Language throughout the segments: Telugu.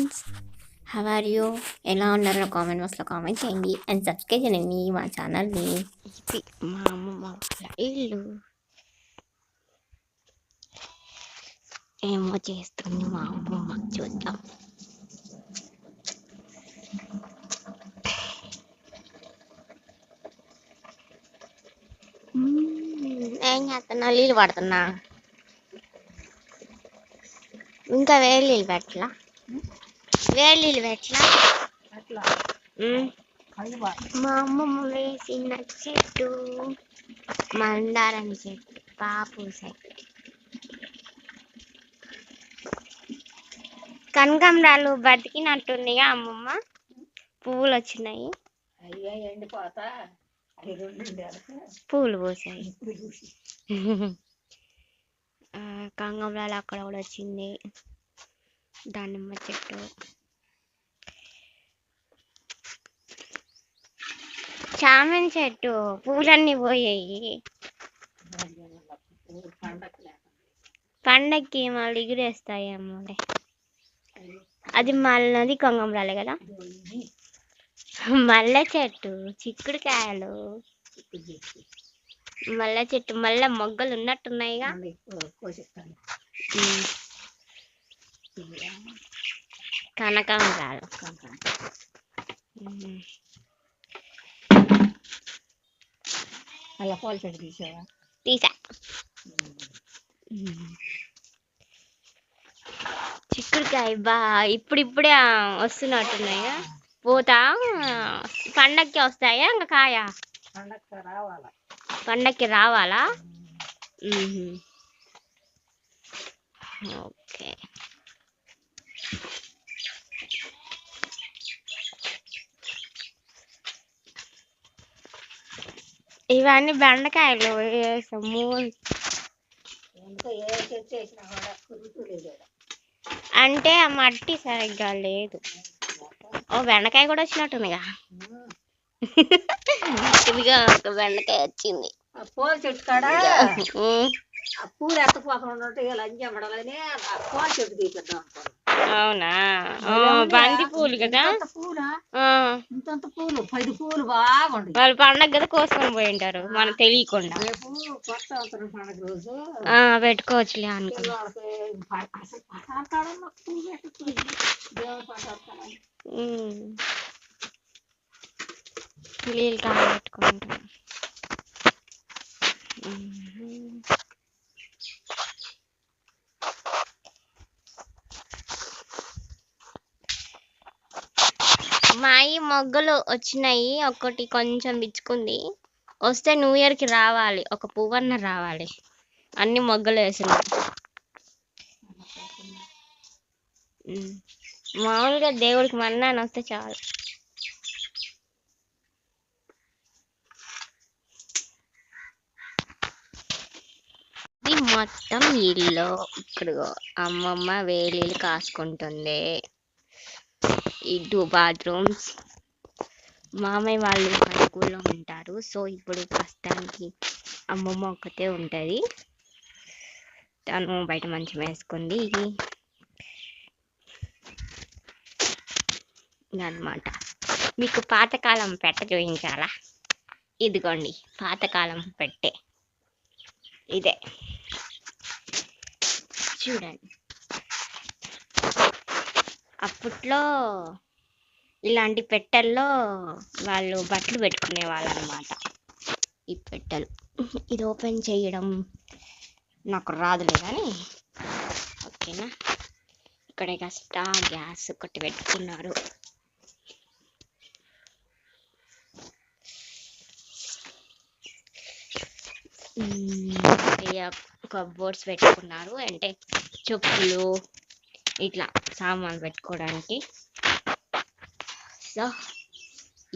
ఫ్రెండ్స్ హవ్ ఆర్ యూ ఎలా ఉన్నారో కామెంట్ బాక్స్లో కామెంట్ చేయండి. అండ్ సబ్స్క్రైబ్ చేయండి మా ఛానల్ని ఇది మా అమ్మ వాళ్ళ ఇల్లు. ఏమో చేస్తుంది మా అమ్మ చూద్దాం. ఏం చేస్తున్నా? నీళ్ళు పడుతున్నా. ఇంకా వేడి నీళ్ళు పెట్టలా? పెట్టలా అట్లా. బా మా అమ్మమ్మ వేసిన చెట్టు మందారం చెట్టు పాపు చెట్టు. కనకాంబరాలు బతికినట్టుందిగా అమ్మమ్మ. పువ్వులు వచ్చినాయి. పువ్వులు పోసాయి. కనకాంబరాలు అక్కడ కూడా వచ్చింది. దానిమ్మ చెట్టు. చామంతి చెట్టు పూలన్నీ పోయాయి. పండక్కి మళ్ళీ ఎగిరేస్తాయి అమ్మలే అది మళ్ళీ కనకాంబరాలే కదా. మల్లె చెట్టు చిక్కుడుకాయలు మల్లె చెట్టు మళ్ళీ మొగ్గలు ఉన్నట్టున్నాయిగా. కనకాంబరాలు. అలా పూల చెట్టు తీసావా తీసా ఉమ్. చిక్కుడుకాయ బా ఇప్పుడిప్పుడే ఆ, వస్తున్నట్టున్నాయిగా పోతా పండక్కి వస్తాయా ఇంకా కాయ పండగ రావాలా పండక్కి రావాలా మ్మ్. ఓకే ఇవన్నీ బెండకాయలు వేసాము. అంటే ఆ మట్టి సరిగ్గా లేదు. ఓ బెండకాయ కూడా వచ్చినట్టుందిగా. ఇదిగా ఒక బెండకాయ వచ్చింది. ఆ పూల చెట్టు కాడ? పూలు ఎత్తపోకుండా ఉంటే ఇలా అంజమ్మడాలని పూల చెట్టు తీపిద్దాం అనుకోండి అవునా? ఆ, బంతి పూలు కదా? ఇంతంత పూలా? పది పూలు బాగుంటాయి. వాళ్ళు పండగ కదా కోసుకొని పోయి ఉంటారు మనకు తెలియకుండా. పెట్టుకోవచ్చులే అనుకున్నా. పిల్లలకి ప- అసలు పటాలు కాడన్న పూలు పెట్టచ్చు దేవుడి పటాలు కాడ ఉమ్. నీళ్ళు కాగబెట్టుకుంటాం ఉమ్. మా ఈ మొగ్గలు వచ్చినాయి ఒకటి కొంచెం విచ్చుకుంది వస్తే న్యూ ఇయర్కి రావాలి ఒక పువ్వన్న రావాలి. అన్ని మొగ్గలు వేసినాయి మామూలుగా దేవుడికి మన్నాను వస్తే చాలు. ఇది మొత్తం ఇల్లు. ఇక్కడ అమ్మమ్మ వేలీలు కాసుకుంటుంది ఇటు బాత్రూమ్స్ మామయ్య వాళ్ళు స్కూల్లో ఉంటారు. సో ఇప్పుడు ప్రస్తుతానికి అమ్మమ్మ ఒక్కతే ఉంటుంది. తను బయట మంచం వేసుకుంది. అన్నమాట. మీకు పాతకాలం పెట్ట చూపించాలా? ఇదిగోండి పాతకాలం పెట్టే. ఇదే. చూడండి. అప్పట్లో ఇలాంటి పెట్టెల్లో వాళ్ళు బట్టలు పెట్టుకునే వాళ్ళు అనమాట ఈ పెట్టెలు. ఇది ఓపెన్ చేయడం నాకు రాదులే కానీ ఓకేనా? ఇక్కడ కష్ట గ్యాస్ ఒకటి పెట్టుకున్నారు. కబోర్డ్స్ పెట్టుకున్నారు. అంటే చెప్పులు ఇట్లా సామాన్లు పెట్టుకోవడానికి. సో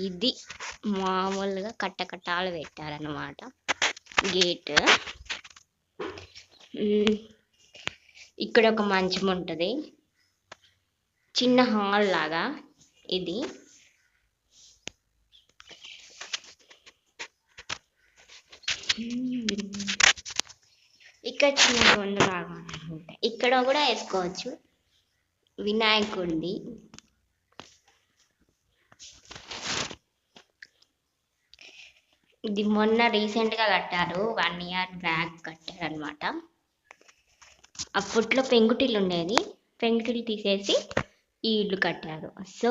ఇది మామూలుగా కట్టకట్టాలు పెట్టారనమాట గేట్. ఇక్కడ ఒక మంచం ఉంటుంది. చిన్న హాల్ లాగా ఇది. ఇక్కడ చిన్న గొంతు లాగా ఇక్కడ కూడా వేసుకోవచ్చు. వినాయకుడిది. ఇది మొన్న రీసెంట్గా కట్టారు. వన్ ఇయర్ బ్యాక్ కట్టారు అనమాట అప్పట్లో పెంకుటిల్లు ఉండేది. పెంకుటిల్లు తీసేసి ఈ ఇల్లు కట్టారు. సో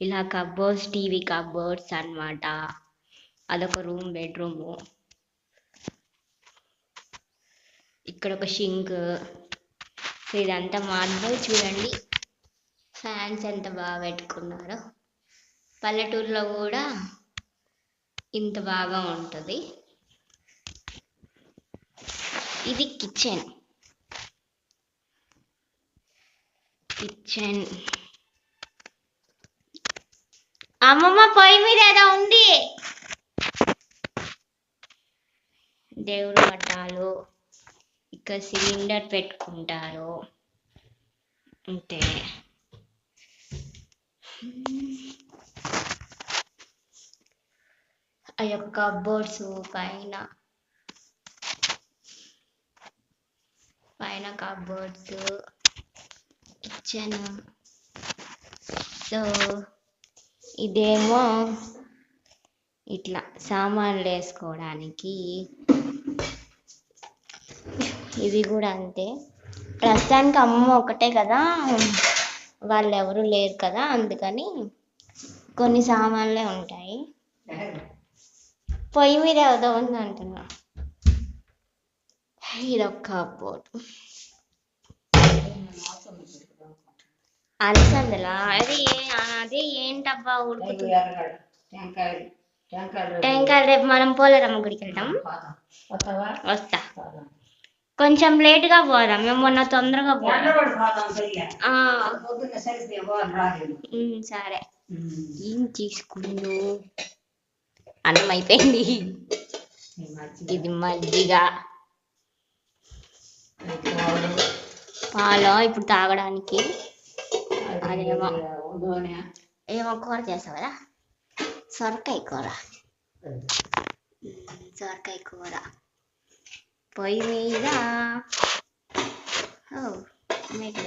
ఇలా కబోర్డ్స్ టీవీ కబోర్డ్స్ అన్నమాట. అదొక రూమ్ బెడ్రూము. ఇక్కడ ఒక షింక్. ఇదంతా మార్బల్. చూడండి. ఫ్యాన్స్ ఎంత బాగా పెట్టుకున్నారో. పల్లెటూరులో కూడా ఇంత బాగా ఉంటుంది. ఇది కిచెన్. కిచెన్. అమ్మమ్మ పొయ్యి మీద ఏదో ఉంది. దేవుడు పట్టాలు ఇక్కడ సిలిండర్ పెట్టుకుంటారు. అంతే. ఆ యొక్క బర్డ్స్ పైన. పైన కబోర్డ్స్ కిచెన్. సో ఇదేమో ఇట్లా సామాన్లు వేసుకోవడానికి. ఇది కూడా అంతే. ప్రస్తుతానికి అమ్మ ఒకటే కదా. వాళ్ళు ఎవరు లేరు కదా. అందుకని కొన్ని సామాన్లే ఉంటాయి. పొయ్యి మీద ఏదో ఉంది అంటున్నా. ఇది ఒక కబోర్డ్ అలసందలా? అది అది ఏంటబ్బా ఉడుకుతుంది టెంకాయలు రేపు మనం పోలేరమ్మ గుడికి వెళ్తాం వస్తా. కొంచెం లేటుగా పోదాం. మేము మొన్న తొందరగా పోదాం. సరే. ఏం తీసుకుందు? అన్నం అయిపోయింది ఇది మజ్జిగ. పాలు. ఇప్పుడు తాగడానికి. అదేమో. ఏమో కూర చేస్తావు కదా? సొరకాయ కూర. సొరకాయ కూర. పొయ్యి మీద. ఓ మీద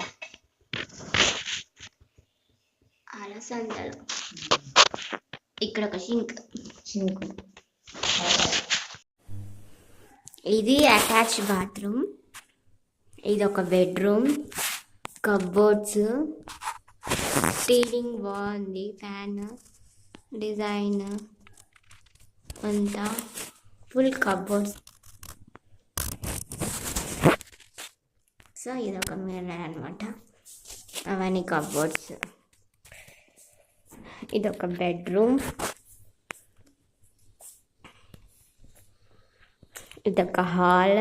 అలసందలు. ఇక్కడ ఒక సింక్. సింక్ ఇది అటాచ్ బాత్రూమ్. ఇది ఒక బెడ్రూమ్. కబోర్డ్స్ సీలింగ్ బాగుంది. ఫ్యాన్. డిజైన్. అంతా ఫుల్ కబోర్డ్స్ సో ఇది ఒక మిర్రర్ అనమాట అవన్నీ కబోర్డ్స్ ఇది ఒక బెడ్రూమ్. ఇదొక హాల్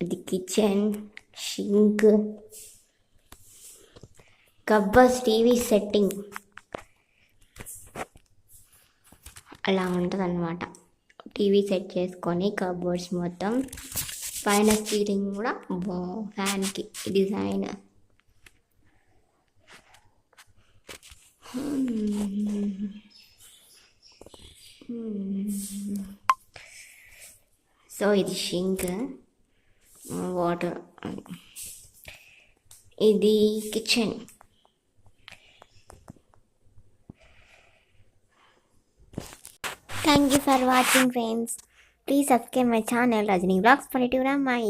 అది kitchen sink cupboards TV setting అలా ఉంటుందన్నమాట. టీవీ సెట్ చేసుకొని కబోర్డ్స్ మొత్తం. పైన సీలింగ్ కూడా బా ఫ్యాన్కి డిజైన్ సో ఇది షింక్ వాటర్ ఇది kitchen Thank you for watching friends. Please subscribe my channel Rajini Vlogs Positive Ramai.